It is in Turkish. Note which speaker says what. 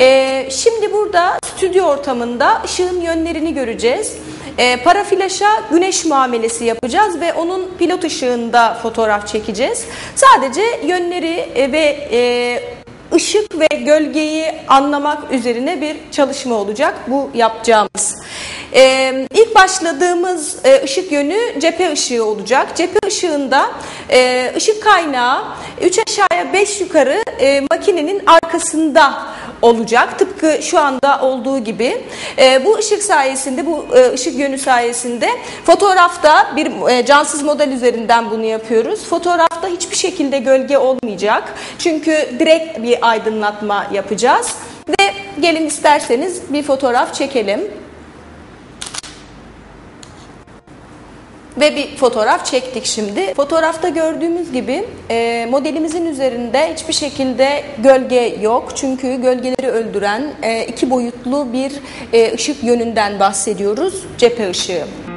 Speaker 1: Ee, şimdi burada stüdyo ortamında ışığın yönlerini göreceğiz. Ee, parafilaşa güneş muamelesi yapacağız ve onun pilot ışığında fotoğraf çekeceğiz. Sadece yönleri e, ve e, ışık ve gölgeyi anlamak üzerine bir çalışma olacak bu yapacağımız. Ee, ilk başladığımız e, ışık yönü cephe ışığı olacak. Cephe ışığında e, ışık kaynağı 3 aşağıya 5 yukarı e, makinenin arkasında olacak. Tıpkı şu anda olduğu gibi. E, bu ışık sayesinde, bu e, ışık yönü sayesinde fotoğrafta bir e, cansız model üzerinden bunu yapıyoruz. Fotoğrafta hiçbir şekilde gölge olmayacak. Çünkü direkt bir aydınlatma yapacağız. Ve gelin isterseniz bir fotoğraf çekelim. Ve bir fotoğraf çektik şimdi. Fotoğrafta gördüğümüz gibi e, modelimizin üzerinde hiçbir şekilde gölge yok. Çünkü gölgeleri öldüren e, iki boyutlu bir e, ışık yönünden bahsediyoruz. Cephe ışığı.